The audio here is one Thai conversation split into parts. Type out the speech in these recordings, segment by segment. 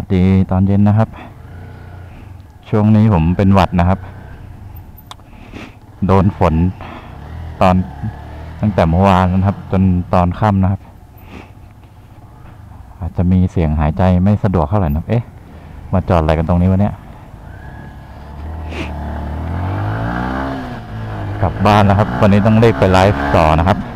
วัสดีตอนเย็นนะครับ ช่วงนี้ผมเป็นหวัดนะครับ โดนฝนตอนตั้งแต่เมื่อวานนะครับ จนตอนค่ำนะครับ อาจจะมีเสียงหายใจไม่สะดวกเท่าไหร่นะเอ๊ะ มาจอดอะไรกันตรงนี้วะเนี่ย กลับบ้านแล้วครับ วันนี้ต้องรีบไปไลฟ์ต่อนะครับ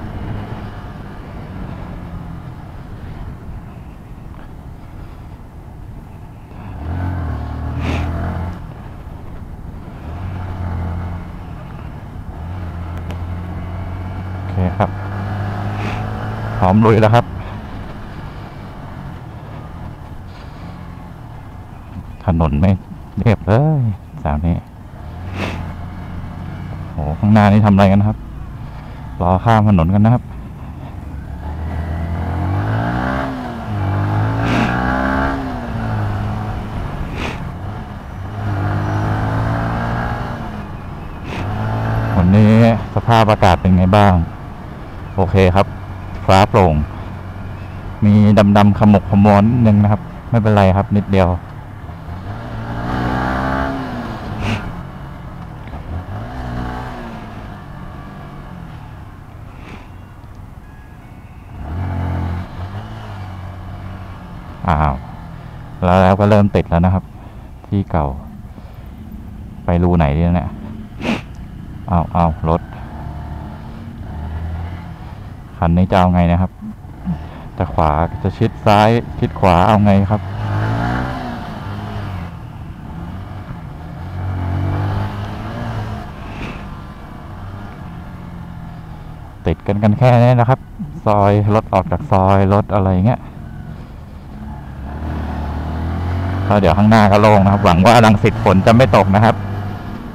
คครับพร้อมลุยแล้วครับ ถนนไม่เรียบเลยแถวนี้โหข้างหน้านี่ทำอะไรกันครับ รอข้ามถนนกันนะครับวันนี้สภาพอากาศเป็นไงบ้าง โอเคครับ ฟ้าโปร่ง มีดำๆขมกขมวนนิดนึงนะครับ ไม่เป็นไรครับนิดเดียว อ้าว แล้วแล้วก็เริ่มติดแล้วนะครับ ที่เก่า ไปรูไหนดีเนี่ย เอาเอารถ คันนี้จะเอาไงนะครับจะขวาจะชิดซ้ายชิดขวาเอาไงครับ ติดกันกันแค่นี้นะครับ ซอยรถออกจากซอยรถอะไรเงี้ยแล้วเดี๋ยวข้างหน้าก็โล่งนะครับ หวังว่ารังสิตฝนจะไม่ตกนะครับ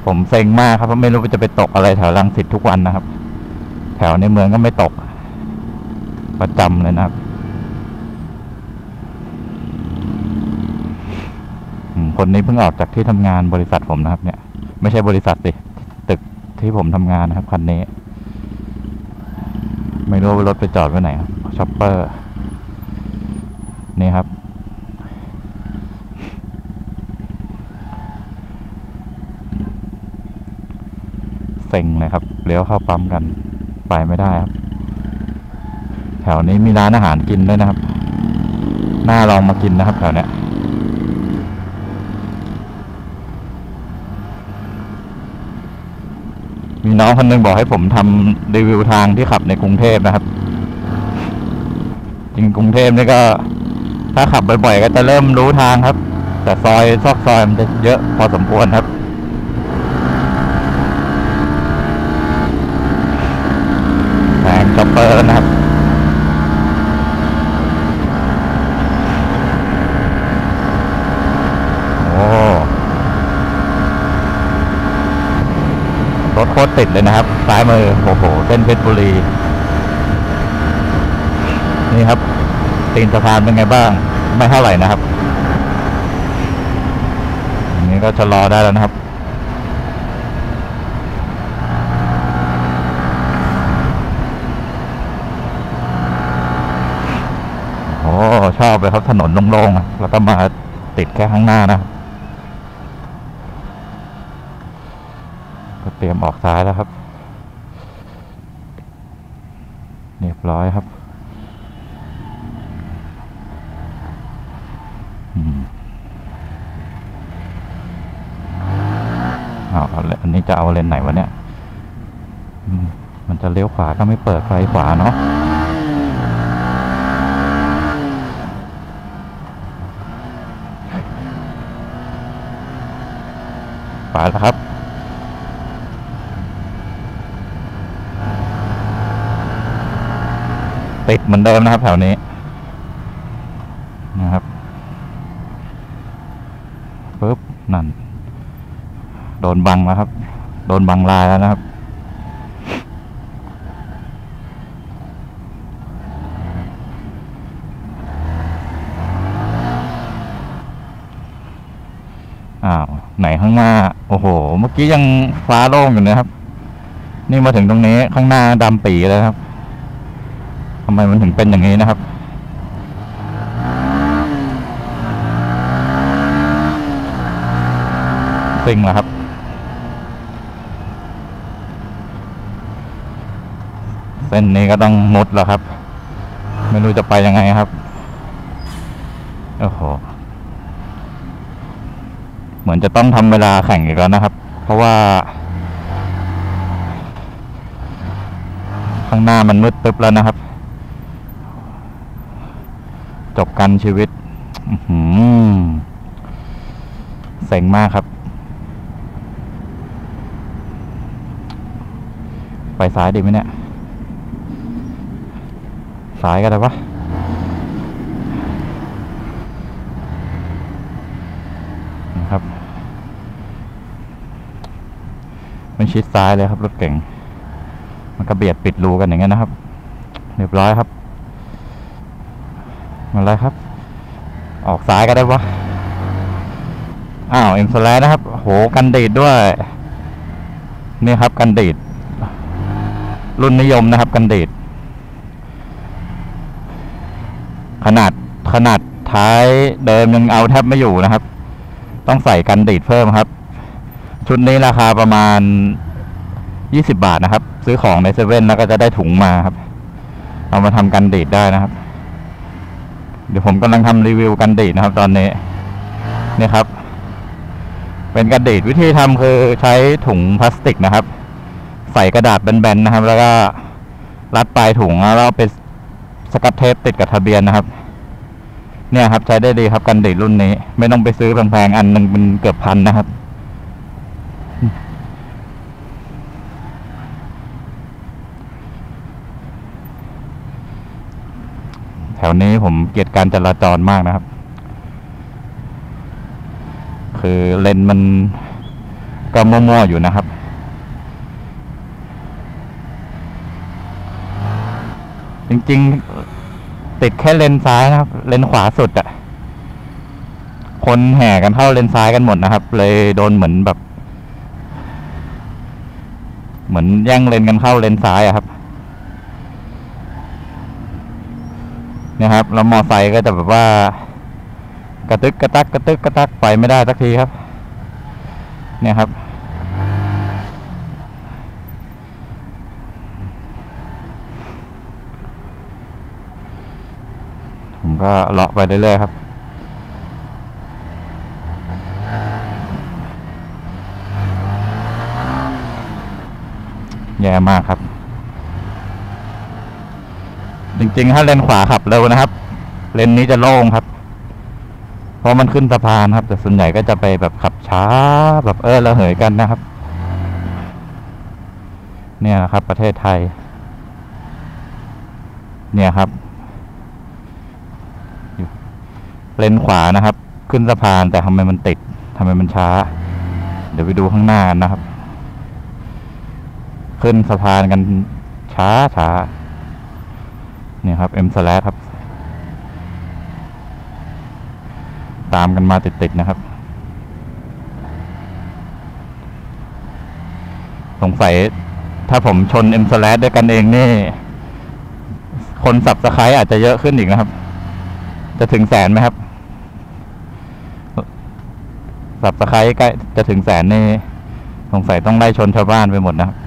ผมเซ็งมากครับเพราะไม่รู้ว่าจะไปตกอะไรแถวรังสิตทุกวันนะครับ แถวในเมืองก็ไม่ตก ประจำเลยนะครับคนนี้เพิ่งออกจากที่ทำงานบริษัทผมนะครับ เนี่ย ไม่ใช่บริษัทสิตึกที่ผมทำงานนะครับคันนี้ ไม่รู้ว่ารถไปจอดไว้ไหนครับช็อปเปอร์นี่ครับเซ็งเลยครับเลี้ยวเข้าปั๊มกันไปไม่ได้ครับ ถวนี้มีร้านอาหารกินด้วยนะครับ น่าลองมากินนะครับแถวเนี้ยมีน้องคนหนึงบอกให้ผมทำรีวิวทางที่ขับในกรุงเทพนะครับ จริงกรุงเทพนี่ก็ ถ้าขับบ่อยๆก็จะเริ่มรู้ทางครับ แต่ซอยซอกซอยมันจะเยอะพอสมควรครับ แผงช็อปเปอร์นะครับ โอ้ รถโค ตรติดเลยนะครับซ้ายมือโอ้โหเส้นเพชรบุรี นี่ครับตีนสะพานเป็นไงบ้าง ไม่เท่าไหร่นะครับอันนี้ก็ชะลอได้แล้วนะครับ โอ้ชอบเลยครับถนนโล่งๆแล้วก็มาติดแค่ข้างหน้านะก็เตรีย มออกซ้ายแล้วครับ เรียบร้อยครับอืมเอาอันนี้จะเอาเลนไหนวะเนี่ยมมันจะเลี้ยวขวาก็ไม่เปิดไฟขวาเนาะไปแล้วครับ ติดเหมือนเดิมนะครับแถวนี้นะครับปึ๊บนั่น โดนบังแล้วครับ โดนบังลายแล้วนะครับอ้าวไหนข้างหน้า โอ้โห เมื่อกี้ยังฟ้าโล่งอยู่นะครับ นี่มาถึงตรงนี้ข้างหน้าดำปีเลยครับำไมมันถึงเป็นอย่างนี้นะครับซิ่งแล้วครับ เส้นนี้ก็ต้องมุดแล้วครับ ไม่รู้จะไปยังไงครับ โอ้โห เหมือนจะต้องทำเวลาแข่งอีกแล้วนะครับ เพราะว่าข้างหน้ามันมืดตึ๊บแล้วนะครับ จบ กันชีวิตเซ็งมากครับ ไปซ้ายดีไหมเนี่ยซ้ายก็ได้ปะนะครับ มันชิดซ้ายเลยครับรถเก่ง มันก็เบียดปิดรูกันอย่างเงี้ยนะครับ เรียบร้อยครับ มาเลยครับ ออกซ้ายก็ได้ปะอ้าวเอ็มสแลนะครับ โหกันดีดด้วย นี่ครับกันดีดรุ่นนิยมนะครับ กันดีดขนาดขนาดท้ายเดิมยังเอาแทบไม่อยู่นะครับ ต้องใส่กันดีดเพิ่มครับ ชุดนี้ราคาประมาณยี่สิบาทนะครับ ซื้อของในเซเว่นแล้วก็จะได้ถุงมาครับ เอามาทำกันดีดได้นะครับ เดี๋ยวผมกำลังทำรีวิวกันดีดนะครับ ตอนนี้นี่ครับ เป็นกันดีดวิธีทำคือใช้ถุงพลาสติกนะครับ ใส่กระดาษแบนๆนะครับ แล้วก็รัดปลายถุงแล้วเอาไปสกัดเทปติดกับทะเบียนนะครับ เนี่ยครับใช้ได้ดีครับกันดีดรุ่นนี้ ไม่ต้องไปซื้อแพงๆอันหนึ่งเป็นเกือบพันนะครับ แถวนี้ผมเกลียดการจราจรมากนะครับ คือเลนมันก็มั่วๆอยู่นะครับ จริงๆ ติดแค่เลนซ้ายนะครับ เลนขวาสุดอะคนแห่กันเข้าเลนซ้ายกันหมดนะครับ เลยโดนเหมือนแบบ เหมือนแย่งเลนกันเข้าเลนซ้ายอะครับ เนี่ยครับแล้วมอไซค์ก็จะแบบว่ากระตึกกระตักกระตึกกระตักไปไม่ได้สักทีครับ เนี่ยครับ ผมก็เลาะไปเรื่อยๆครับแย่มากครับ จริงๆ ถ้าเลนขวาขับเร็วนะครับ เลนนี้จะโล่งครับ เพราะมันขึ้นสะพานครับ แต่ส่วนใหญ่ก็จะไปแบบขับช้าแบบเออระเหยกันนะครับ เนี่ยนะครับ ประเทศไทย เนี่ยครับ เลนขวานะครับ ขึ้นสะพานแต่ทำไมมันติดทำไมมันช้า เดี๋ยวไปดูข้างหน้ากันนะครับ ขึ้นสะพานกันช้าช้า เนี่ยครับ M slash ครับ ตามกันมาติดๆนะครับ สงสัยถ้าผมชน M slash ด้วยกันเองนี่ คนสับสไครอาจจะเยอะขึ้นอีกนะครับ จะถึงแสนไหมครับ สับสไครใกล้จะถึงแสนนี่ สงสัยต้องไล่ชนชาวบ้านไปหมดนะครับ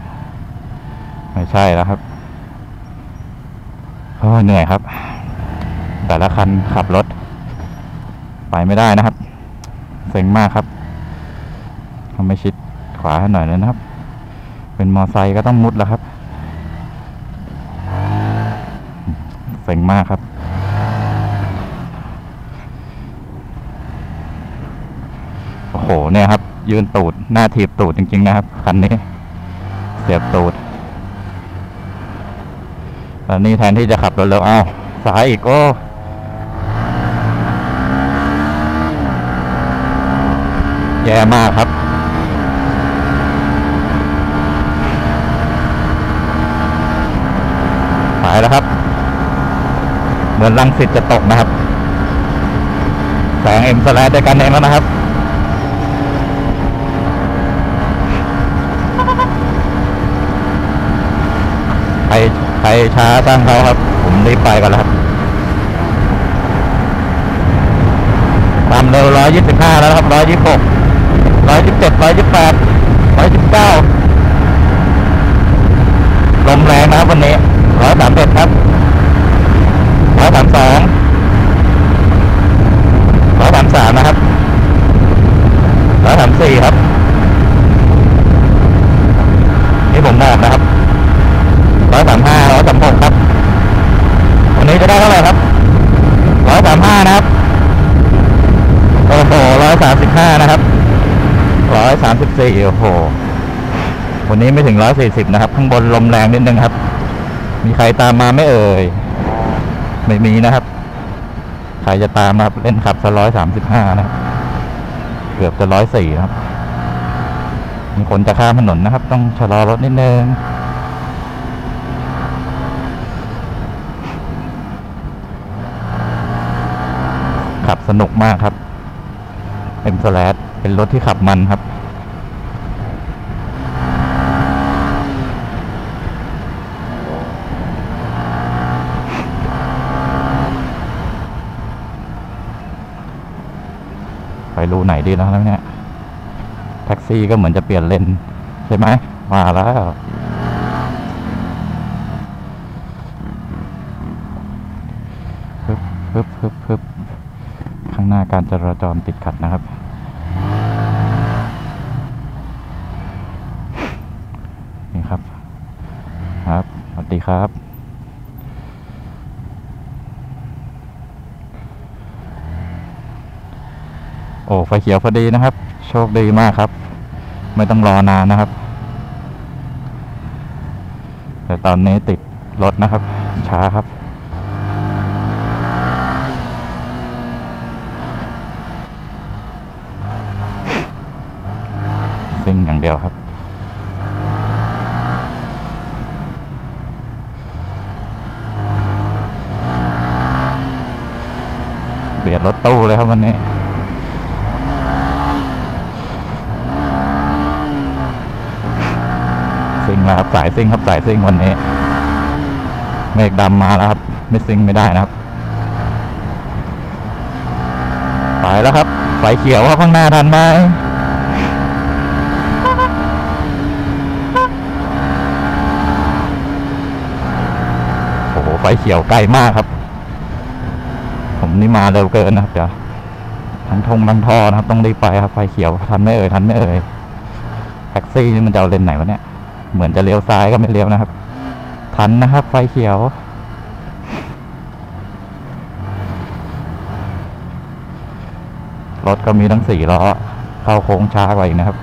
ไม่ใช่แล้วครับ เหนื่อยครับ แต่ละคันขับรถ ไปไม่ได้นะครับ เซ็งมากครับทำไม่ชิดขวาหน่อยนะครับ เป็นมอไซค์ก็ต้องมุดแล้วครับ เซ็งมากครับโอ้โหเนี่ยครับ ยืนตูดหน้าถีบตูดจริงๆนะครับ คันนี้ เสียบตูด อนนี้แทนที่จะขับเร็วๆอ้าวสายอีกโอ้แย่มากครับหายแล้วครับ เหมือนลังสิตจะตกนะครับ แสงเอ็มสแลดด้วยกันเองแล้วนะครับใคร ใครช้าตั้างเขาครับ ผมรีบไปก่อนแล้วครับความเร็ว125แล้วครับ126ร้อยสิบเจ็ดร้อยสิบแปดร้อยสิบเก้าลมแรงนะครับวันนี้ร้อยสามเอ็ดครับร้อยสามสองร้อยสามสามนะครับร้อยสามสี่ครับนี่ผมบอกนะครับร้อยสามห้า 154 โอ้โห วันนี้ไม่ถึง 140 นะครับ ข้างบนลมแรงนิดนึงครับ มีใครตามมาไม่เอ่ย ไม่มีนะครับ ใครจะตามมาเล่นขับสร้อยสามสิบห้านะ เกือบจะร้อยสี่ครับ มีคนจะข้ามถนนนะครับ ต้องชะลอรถนิดนึงขับสนุกมากครับ เอ็มสแลดเป็นรถที่ขับมันครับ ไปรูไหนดีแล้วเนี่ยแท็กซี่ก็เหมือนจะเปลี่ยนเลนใช่ไหมมาแล้วฮึบฮึบฮึบฮึบข้างหน้าการจราจรติดขัดนะครับ นี่ครับ ครับ สวัสดีครับ โอ้ไฟเขียวพอดีนะครับ โชคดีมากครับ ไม่ต้องรอนานนะครับ แต่ตอนนี้ติดรถนะครับ ช้าครับซิ่งอย่างเดียวครับเบียดรถตู้เลยครับวันนี้ ซิ่งแล้วครับสายซิ่งครับสายซิ่งวันนี้ เมฆดำมาแล้วครับ ไม่ซิ่งไม่ได้นะครับไปแล้วครับไฟเขียวว่าข้างหน้าทันไหมโอ้โหไฟเขียวใกล้มากครับ ผมนี่มาเร็วเกินนะครับเดี๋ยวทั้งทงทั้งท่อนะครับ ต้องรีบไปครับไฟเขียวทันไม่เอ่ยทันไม่เอ่ยแท็กซี่นี่มันจะเอาเลนไหนวะเนี่ย เหมือนจะเลี้ยวซ้ายก็ไม่เลี้ยวนะครับ ทันนะครับ ไฟเขียว รถก็มีทั้งสี่ล้อ เข้าโค้งช้ากว่าอีกนะครับ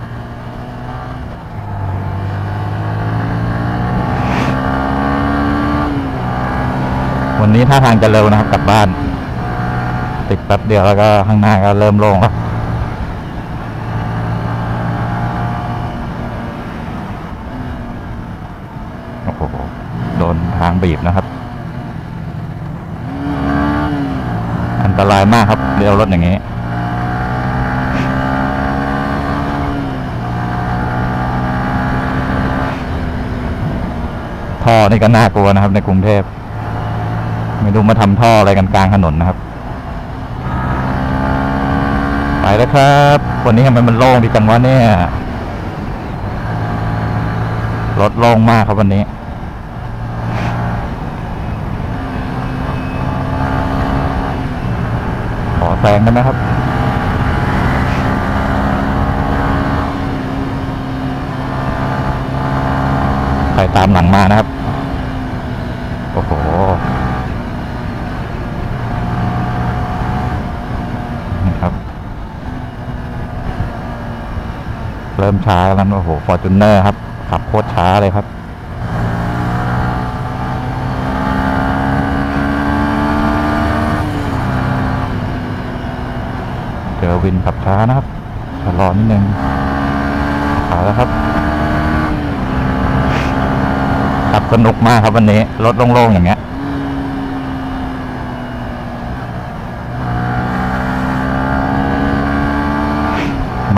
วันนี้ท่าทางจะเร็วนะครับกลับบ้าน ติดแป๊บเดียวแล้วก็ข้างหน้าก็เริ่มโล่งแล้ว โอ้โห โดนทาง บีบนะครับ อันตรายมากครับเลี้ยวรถอย่างนี้ท่อนี่ก็น่ากลัวนะครับ ในกรุงเทพไม่รู้มาทำท่ออะไรกันกลางถนนนะครับ ไปแล้วครับวันนี้ทำไมมันโล่งดีจังวะเนี่ยรถโล่งมากครับวันนี้ ขอแซ งได้ไหมครับ ใครตามหลังมานะครับ โอ้โห นี่ครับ เริ่มช้าแล้วนะโอ้โหฟอร์จูเนอร์ครับ ขับโคตรช้าเลยครับ เจอวินขับช้านะครับชะลอนิดนึงขาแล้วครับขับสนุกมากครับวันนี้ รถโล่งๆอย่างเงี้ย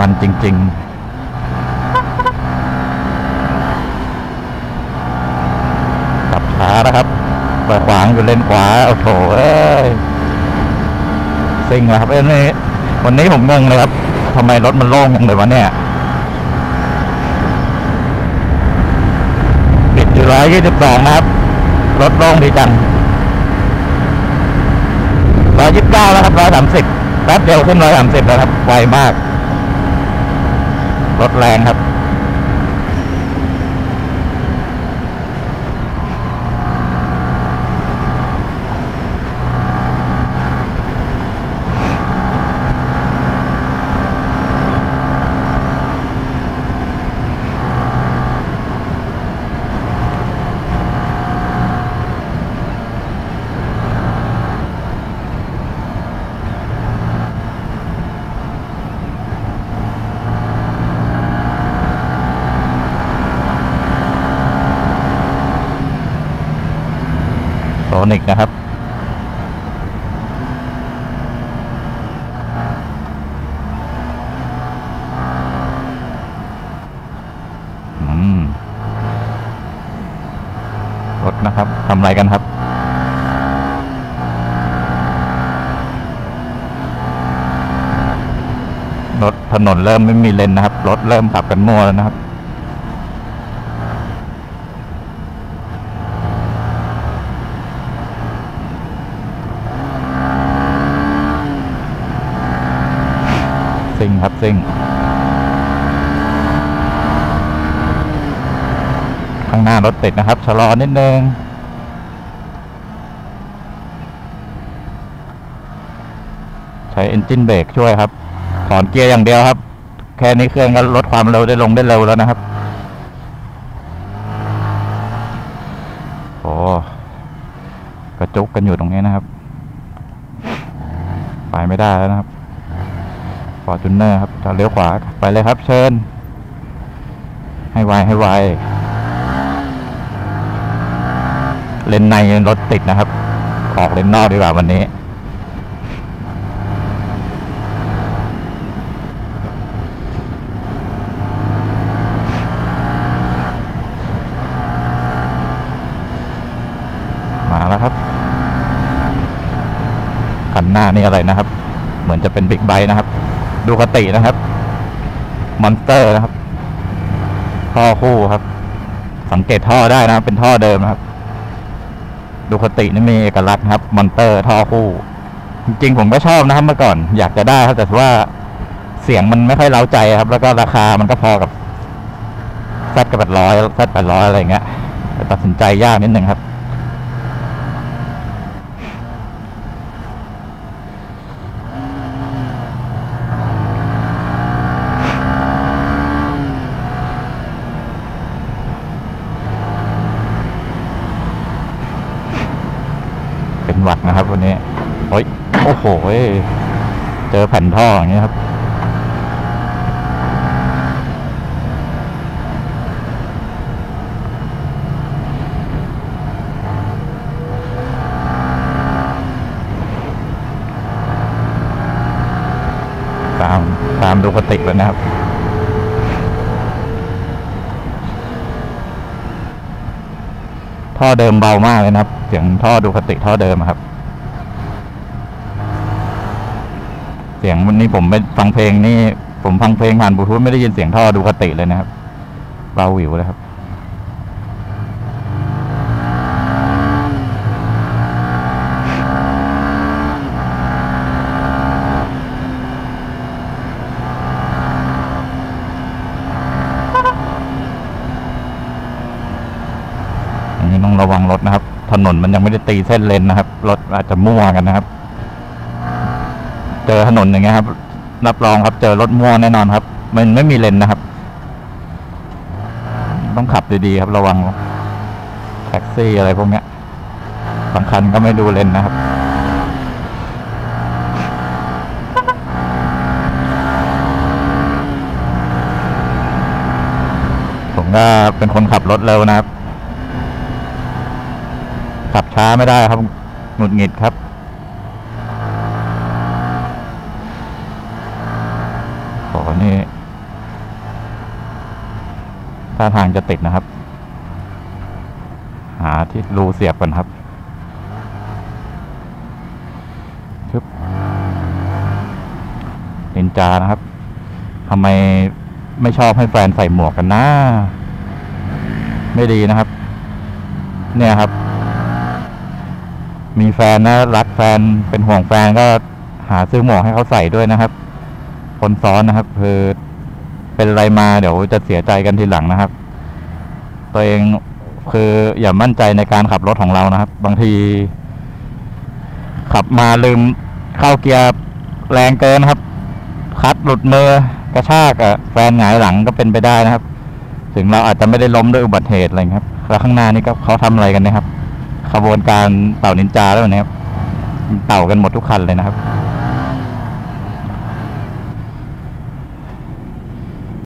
มันจริงๆขับช้านะครับเปิดขวางอยู่เลนขวา โอ้โถเอ้ยซิ่งแล้วครับเอ้ยนี่ วันนี้ผมงงเลยครับทำไมรถมันโล่งอย่างเลยวะเนี่ยปิดอยู่ร้อยยี่สิบสองนะครับ รถโล่งดีจังร้อยยี่สิบเก้าแล้วครับร้อยสามสิบแป๊บเดียวขึ้นร้อยสามสิบแล้วครับ ไวมาก รถแรงครับ โซนิกนะครับ อืม รถนะครับ ทำอะไร กันครับรถถนนเริ่มไม่มีเลนนะครับ รถเริ่มขับกันมั่วแล้วนะครับ ซิ่งครับซิ่ง ข้างหน้ารถติดนะครับ ชะลอนิดนึง ช้เอนจินเบรกช่วยครับ ถอนเกียร์อย่างเดียวครับ แค่นี้เครื่องก็ลดความเร็วได้ลงได้เร็วแล้วนะครับโอ้กระจุกกันอยู่ตรงนี้นะครับ ไปไม่ได้แล้วนะครับฟอร์จูเนอร์ครับจะเลี้ยวขวาไปเลยครับ เชิญ ให้ไวให้ไวเลนในรถติดนะครับ ออกเลนนอกดีกว่าวันนี้ มาแล้วครับ คัน หน้านี่อะไรนะครับ เหมือนจะเป็นบิ๊กไบค์นะครับ ดูคตินะครับ มอนสเตอร์นะครับ ท่อคู่ครับ สังเกตท่อได้นะครับ เป็นท่อเดิมนะครับ ดูคตินี่มีเอกลักษณ์ครับมอนเตอร์ท่อคู่ จริงๆผมก็ชอบนะครับเมื่อก่อน อยากจะได้ครับแต่ว่าเสียงมันไม่ค่อยเล้าใจครับ แล้วก็ราคามันก็พอกับแซดกับแปดร้อยแซดแปดร้อยอะไรเงี้ยตัดสินใจยากนิดหนึ่งครับ เป็นหวัดนะครับวัน นี้โอ้ย โอ้โห เจอแผ่นท่ออย่างนี้ครับ ตาม ตามดูกติกเลยนะครับท่อเดิมเบามากเลยนะครับ เสียงท่อดูคติท่อเดิมครับ เสียงวันนี้ผมไปฟังเพลงนี่ผมฟังเพลงผ่านบลูทูธไม่ได้ยินเสียงท่อดูคติเลยนะครับเบาหวิวเลยครับอันนี้ต้องระวังรถนะครับ ถนนมันยังไม่ได้ตีเส้นเลนนะครับ รถอาจจะมั่วกันนะครับ เจอถนนอย่างเงี้ยครับ รับรองครับเจอรถมั่วแน่นอนครับ มันไม่มีเลนนะครับ ต้องขับดีๆครับระวังแท็กซี่อะไรพวกเนี้ยบางคันก็ไม่ดูเลนนะครับผมก็เป็นคนขับรถเร็วนะครับ ขับช้าไม่ได้ครับหงุดหงิดครับ โอ้โหนี่ ท่าทางจะติดนะครับ หาที่รูเสียบกันครับชึบนินจานะครับทำไมไม่ชอบให้แฟนใส่หมวกกันนะ ไม่ดีนะครับ เนี่ยครับ มีแฟนนะรักแฟนเป็นห่วงแฟนก็หาซื้อหมวกให้เขาใส่ด้วยนะครับ คนซ้อนนะครับ คือ เป็นอะไรมาเดี๋ยวจะเสียใจกันทีหลังนะครับ ตัวเองคืออย่ามั่นใจในการขับรถของเรานะครับ บางที ขับมาลืมเข้าเกียร์แรงเกินครับ คัดหลุดมือกระชากอะแฟนหงายหลังก็เป็นไปได้นะครับ ถึงเราอาจจะไม่ได้ล้มด้วยอุบัติเหตุอะไรครับแล้วข้างหน้านี่ก็เขาทำอะไรกันนะครับขบวนการเต่านินจาแล้วนี่ยครับเต่ากันหมดทุกคันเลยนะครับ